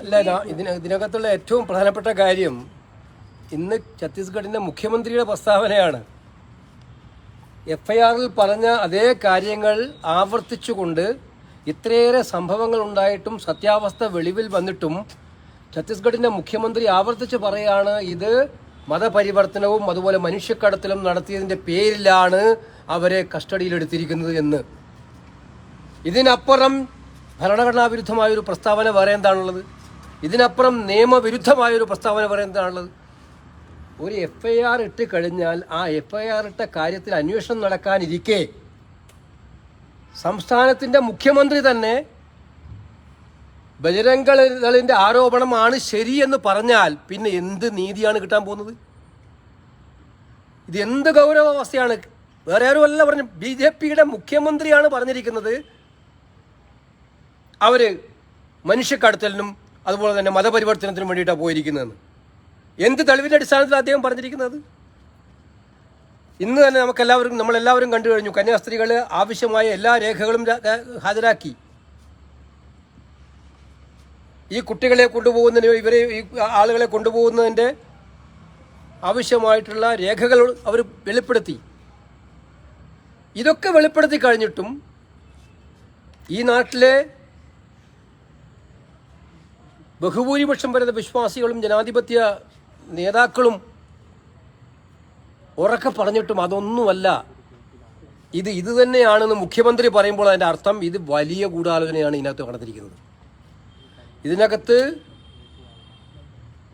അല്ല ഇതിന ഇതിനകത്തുള്ള ഏറ്റവും പ്രധാനപ്പെട്ട കാര്യം ഇന്ന് ഛത്തീസ്ഗഡിന്റെ മുഖ്യമന്ത്രിയുടെ പ്രസ്താവനയാണ്. എഫ് ഐ ആറിൽ പറഞ്ഞ അതേ കാര്യങ്ങൾ ആവർത്തിച്ചുകൊണ്ട് ഇത്രയേറെ സംഭവങ്ങൾ ഉണ്ടായിട്ടും സത്യാവസ്ഥ വെളിവിൽ വന്നിട്ടും ഛത്തീസ്ഗഡിന്റെ മുഖ്യമന്ത്രി ആവർത്തിച്ച് പറയുകയാണ് ഇത് മതപരിവർത്തനവും അതുപോലെ മനുഷ്യക്കടത്തലും നടത്തിയതിന്റെ പേരിലാണ് അവരെ കസ്റ്റഡിയിലെടുത്തിരിക്കുന്നത് എന്ന്. ഇതിനപ്പുറം ഭരണഘടനാ വിരുദ്ധമായ ഒരു പ്രസ്താവന വേറെ എന്താണുള്ളത്? ഇതിനപ്പുറം നിയമവിരുദ്ധമായ ഒരു പ്രസ്താവന പറയുന്നതാണുള്ളത് ഒരു എഫ് ഐ ആർ ഇട്ട് കഴിഞ്ഞാൽ ആ എഫ് ഐ ആർ ഇട്ട കാര്യത്തിൽ അന്വേഷണം നടക്കാനിരിക്കെ സംസ്ഥാനത്തിന്റെ മുഖ്യമന്ത്രി തന്നെ ബജരംഗളിന്റെ ആരോപണമാണ് ശരിയെന്ന് പറഞ്ഞാൽ പിന്നെ എന്ത് നീതിയാണ് കിട്ടാൻ പോകുന്നത്? ഇത് എന്ത് ഗൗരവാവസ്ഥയാണ്? വേറെ ആരും അല്ല പറഞ്ഞു ബി ജെ പിയുടെ മുഖ്യമന്ത്രിയാണ് പറഞ്ഞിരിക്കുന്നത്. അവർ മനുഷ്യക്കടത്തലിനും അതുപോലെ തന്നെ മതപരിവർത്തനത്തിന് വേണ്ടിയിട്ടാണ് പോയിരിക്കുന്നതെന്ന്. എന്ത് തെളിവിന്റെ അടിസ്ഥാനത്തിൽ അദ്ദേഹം പറഞ്ഞിരിക്കുന്നത്? ഇന്ന് തന്നെ നമുക്കെല്ലാവർക്കും നമ്മളെല്ലാവരും കണ്ടു കഴിഞ്ഞു. കന്യാസ്ത്രീകൾ ആവശ്യമായ എല്ലാ രേഖകളും ഹാജരാക്കി. ഈ കുട്ടികളെ കൊണ്ടുപോകുന്നതിന് ഇവരെ ഈ ആളുകളെ കൊണ്ടുപോകുന്നതിന്റെ ആവശ്യമായിട്ടുള്ള രേഖകൾ അവർ വെളിപ്പെടുത്തി. ഇതൊക്കെ വെളിപ്പെടുത്തി കഴിഞ്ഞിട്ടും ഈ നാട്ടിലെ ബഹുഭൂരിപക്ഷം വരുന്ന വിശ്വാസികളും ജനാധിപത്യ നേതാക്കളും ഉറക്കെ പറഞ്ഞിട്ടും അതൊന്നുമല്ല. ഇത് ഇത് തന്നെയാണെന്ന് മുഖ്യമന്ത്രി പറയുമ്പോൾ അതിന്റെ അർത്ഥം ഇത് വലിയ ഗൂഢാലോചനയാണ് ഇതിനകത്ത് നടന്നിരിക്കുന്നത്. ഇതിനകത്ത്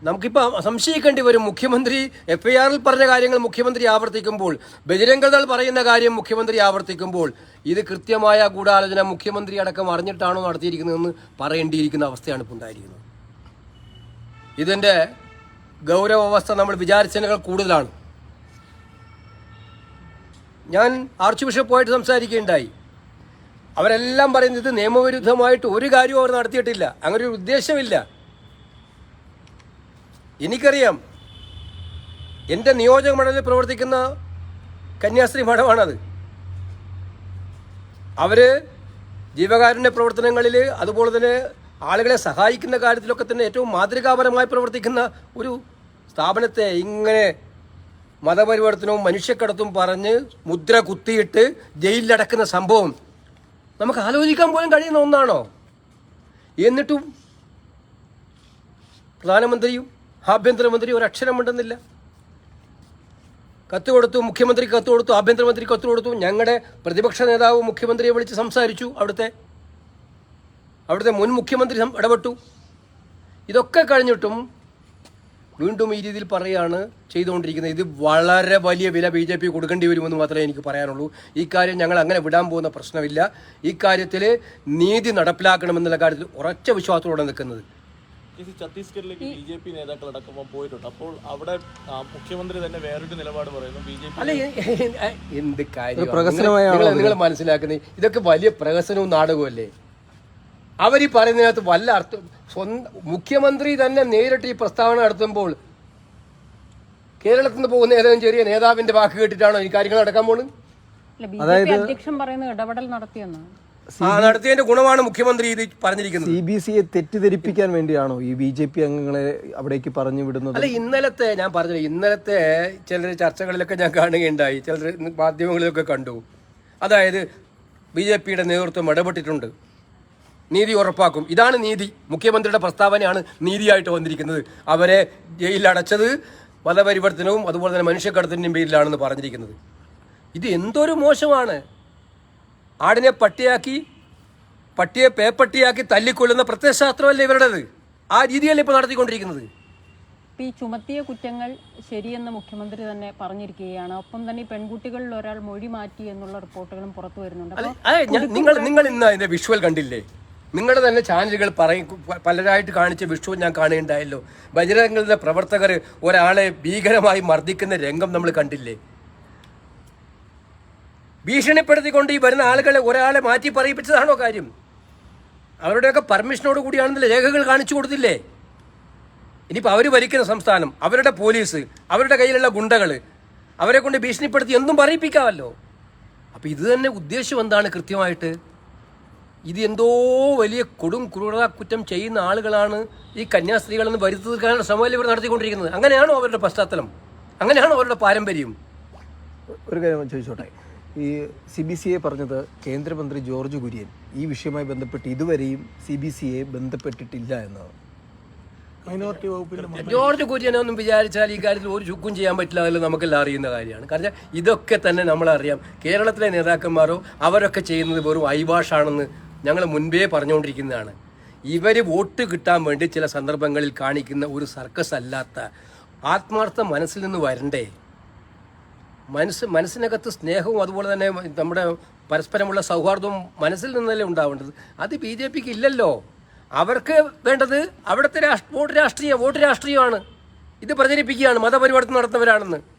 നമുക്കിപ്പോൾ സംശയിക്കേണ്ടി വരും. മുഖ്യമന്ത്രി എഫ് ഐ ആറിൽ പറഞ്ഞ കാര്യങ്ങൾ മുഖ്യമന്ത്രി ആവർത്തിക്കുമ്പോൾ ബജരംഗദൾ പറയുന്ന കാര്യം മുഖ്യമന്ത്രി ആവർത്തിക്കുമ്പോൾ ഇത് കൃത്യമായ ഗൂഢാലോചന മുഖ്യമന്ത്രി അടക്കം അറിഞ്ഞിട്ടാണോ നടത്തിയിരിക്കുന്നതെന്ന് പറയേണ്ടിയിരിക്കുന്ന അവസ്ഥയാണ് ഇപ്പോൾ ഉണ്ടായിരിക്കുന്നത്. ഇതിന്റെ ഗൗരവാവസ്ഥ നമ്മൾ വിചാരിച്ചതിനേക്കാൾ കൂടുതലാണ്. ഞാൻ ആർച്ച് ബിഷപ്പുമായിട്ട് സംസാരിക്കുകയുണ്ടായി. അവരെല്ലാം പറയുന്നത് ഇത് നിയമവിരുദ്ധമായിട്ട് ഒരു കാര്യവും അവർ നടത്തിയിട്ടില്ല. അങ്ങനെ ഒരു ഉദ്ദേശമില്ല. എനിക്കറിയാം എന്റെ നിയോജക മണ്ഡലത്തിൽ പ്രവർത്തിക്കുന്ന കന്യാസ്ത്രീ മഠമാണത്. അവർ ജീവകാരുണ്യ പ്രവർത്തനങ്ങളിൽ അതുപോലെ തന്നെ ആളുകളെ സഹായിക്കുന്ന കാര്യത്തിലൊക്കെ തന്നെ ഏറ്റവും മാതൃകാപരമായി പ്രവർത്തിക്കുന്ന ഒരു സ്ഥാപനത്തെ ഇങ്ങനെ മതപരിവർത്തനവും മനുഷ്യക്കടത്തും പറഞ്ഞ് മുദ്ര കുത്തിയിട്ട് ജയിലിലടക്കുന്ന സംഭവം നമുക്ക് ആലോചിക്കാൻ പോലും കഴിയുന്ന ഒന്നാണോ? എന്നിട്ടും പ്രധാനമന്ത്രിയും ആഭ്യന്തരമന്ത്രിയും ഒരു അക്ഷരം ഉണ്ടെന്നില്ല കത്ത് കൊടുത്തു മുഖ്യമന്ത്രി കത്ത് കൊടുത്തു ആഭ്യന്തരമന്ത്രി കത്ത് കൊടുത്തു ഞങ്ങളുടെ പ്രതിപക്ഷ നേതാവ് മുഖ്യമന്ത്രിയെ വിളിച്ച് സംസാരിച്ചു അവിടുത്തെ അവിടുത്തെ മുൻ മുഖ്യമന്ത്രി ഇടപെട്ടു. ഇതൊക്കെ കഴിഞ്ഞിട്ടും വീണ്ടും ഈ രീതിയിൽ പറയുകയാണ് ചെയ്തുകൊണ്ടിരിക്കുന്നത്. ഇത് വളരെ വലിയ വില ബി ജെ പി കൊടുക്കേണ്ടി വരുമെന്ന് മാത്രമേ എനിക്ക് പറയാനുള്ളൂ. ഈ കാര്യം ഞങ്ങൾ അങ്ങനെ വിടാൻ പോകുന്ന പ്രശ്നമില്ല. ഈ കാര്യത്തിൽ നീതി നടപ്പിലാക്കണമെന്നുള്ള കാര്യത്തിൽ ഉറച്ച വിശ്വാസത്തോടെ നിൽക്കുന്നത്. ഛത്തീസ്ഗഡിലേക്ക് ബി ജെ പി നേതാക്കൾ അടക്കം പോയിട്ടുണ്ട്. അപ്പോൾ അവിടെ മുഖ്യമന്ത്രി തന്നെ വേറൊരു നിലപാട് പറയുന്നു. ബി ജെ പി അല്ല എന്ത് കാര്യം? നിങ്ങൾ മനസ്സിലാക്കുന്നത്? ഇതൊക്കെ വലിയ പ്രഹസനവും നാടകവും അവർ ഈ പറയുന്നതിനകത്ത് വല്ല അർത്ഥം സ്വന്തം മുഖ്യമന്ത്രി തന്നെ നേരിട്ട് ഈ പ്രസ്താവന നടത്തുമ്പോൾ കേരളത്തിൽ നിന്ന് പോകുന്ന ഏതെങ്കിലും ചെറിയ നേതാവിന്റെ വാക്ക് കേട്ടിട്ടാണോ ഈ കാര്യങ്ങൾ നടക്കാൻ പോകുന്നത് പി അധ്യക്ഷൻ പറയുന്നത് ഇടപെടൽ നടത്തിയെന്നാണ് ആ നടത്തിയതിന്റെ ഗുണമാണ് മുഖ്യമന്ത്രി ഇത് പറഞ്ഞിരിക്കുന്നത്. സി ബി സിയെ തെറ്റിദ്ധരിപ്പിക്കാൻ വേണ്ടിയാണോ ഈ ബി ജെ പി അംഗങ്ങളെ അവിടേക്ക് പറഞ്ഞു വിടുന്നത്? അല്ല ഇന്നലത്തെ ഞാൻ പറഞ്ഞു ഇന്നലത്തെ ചില ചർച്ചകളിലൊക്കെ ഞാൻ കാണുകയുണ്ടായി. ചില മാധ്യമങ്ങളിലൊക്കെ കണ്ടു. അതായത് ബി ജെ പിയുടെ നേതൃത്വം ഇടപെട്ടിട്ടുണ്ട്. നീതി ഉറപ്പാക്കും. ഇതാണ് നീതി. മുഖ്യമന്ത്രിയുടെ പ്രസ്താവനയാണ് നീതിയായിട്ട് വന്നിരിക്കുന്നത്. അവരെ ജയിലിലടച്ചത് മതപരിവർത്തനവും അതുപോലെ തന്നെ മനുഷ്യക്കടത്തിന്റെയും പേരിലാണെന്ന് പറഞ്ഞിരിക്കുന്നത്. ഇത് എന്തൊരു മോശമാണ്. ആടിനെ പട്ടിയാക്കി പട്ടിയെ പേപ്പട്ടിയാക്കി തല്ലിക്കൊല്ലുന്ന പ്രത്യയശാസ്ത്രമല്ലേ ഇവരുടേത്? ആ രീതിയല്ലേ ഇപ്പോൾ നടത്തിക്കൊണ്ടിരിക്കുന്നത്. ഈ ചുമത്തിയ കുറ്റങ്ങൾ ശരിയെന്ന് മുഖ്യമന്ത്രി തന്നെ പറഞ്ഞിരിക്കുകയാണ്. ഒപ്പം തന്നെ ഈ പെൺകുട്ടികളിൽ ഒരാൾ മൊഴി മാറ്റി എന്നുള്ള റിപ്പോർട്ടുകളും പുറത്തു വരുന്നുണ്ട്. നിങ്ങൾ നിങ്ങൾ ഇന്ന് അതിന്റെ വിഷ്വൽ കണ്ടില്ലേ? നിങ്ങളുടെ തന്നെ ചാനലുകൾ പറയും പലരായിട്ട് കാണിച്ച വിഷു ഞാൻ കാണുകയുണ്ടായല്ലോ. ബജരംഗങ്ങളുടെ പ്രവർത്തകർ ഒരാളെ ഭീകരമായി മർദ്ദിക്കുന്ന രംഗം നമ്മൾ കണ്ടില്ലേ? ഭീഷണിപ്പെടുത്തിക്കൊണ്ട് ഈ വരുന്ന ആളുകളെ ഒരാളെ മാറ്റി പറയിപ്പിച്ചതാണോ കാര്യം? അവരുടെയൊക്കെ പെർമിഷനോട് കൂടിയാണെന്നില്ല രേഖകൾ കാണിച്ചു കൊടുത്തില്ലേ? ഇനിയിപ്പോൾ അവർ ഭരിക്കുന്ന സംസ്ഥാനം അവരുടെ പോലീസ് അവരുടെ കയ്യിലുള്ള ഗുണ്ടകൾ അവരെ കൊണ്ട് ഭീഷണിപ്പെടുത്തി എന്തും പറയിപ്പിക്കാമല്ലോ. അപ്പോൾ ഇത് തന്നെ ഉദ്ദേശം എന്താണ് കൃത്യമായിട്ട്? ഇത് എന്തോ വലിയ കൊടും ക്രൂരത കുറ്റം ചെയ്യുന്ന ആളുകളാണ് ഈ കന്യാസ്ത്രീകളെന്ന് വരുത്തി തീർക്കാനുള്ള ശ്രമമല്ലേ ഇവർ നടത്തിക്കൊണ്ടിരിക്കുന്നത്? അങ്ങനെയാണോ അവരുടെ പശ്ചാത്തലം? അങ്ങനെയാണോ അവരുടെ പാരമ്പര്യം? ഒരു കാര്യം ചോദിച്ചോട്ടെ. ഈ സി ബി സി എ പറഞ്ഞത് കേന്ദ്രമന്ത്രി ജോർജ് കുര്യൻ ഈ വിഷയവുമായി ബന്ധപ്പെട്ട് ഇതുവരെയും സി ബി സി എ ബന്ധപ്പെട്ടിട്ടില്ല എന്നാണ്. മൈനോറിറ്റി വകുപ്പിന്റെ ജോർജ് കുര്യനൊന്നും വിചാരിച്ചാൽ ഈ കാര്യത്തിൽ ഒരു ചുക്കും ചെയ്യാൻ പറ്റില്ല അതിൽ നമുക്കെല്ലാം അറിയുന്ന കാര്യമാണ്. കാരണം ഇതൊക്കെ തന്നെ നമ്മളറിയാം. കേരളത്തിലെ നേതാക്കന്മാരോ അവരൊക്കെ ചെയ്യുന്നത് വെറും ഐവാഷാണെന്ന് ഞങ്ങൾ മുൻപേ പറഞ്ഞുകൊണ്ടിരിക്കുന്നതാണ്. ഇവർ വോട്ട് കിട്ടാൻ വേണ്ടി ചില സന്ദർഭങ്ങളിൽ കാണിക്കുന്ന ഒരു സർക്കസ് അല്ലാത്ത ആത്മാർത്ഥ മനസ്സിൽ നിന്ന് വരണ്ടേ? മനസ്സ് മനസ്സിനകത്ത് സ്നേഹവും അതുപോലെ തന്നെ നമ്മുടെ പരസ്പരമുള്ള സൗഹാർദ്ദവും മനസ്സിൽ നിന്നല്ലേ ഉണ്ടാവേണ്ടത്? അത് ബി ജെ പിക്ക് ഇല്ലല്ലോ. അവർക്ക് വേണ്ടത് അവിടുത്തെ രാഷ്ട്ര വോട്ട് രാഷ്ട്രീയ വോട്ട് രാഷ്ട്രീയമാണ്. ഇത് പ്രചരിപ്പിക്കുകയാണ് മതപരിവർത്തനം നടത്തുന്നവരാണെന്ന്.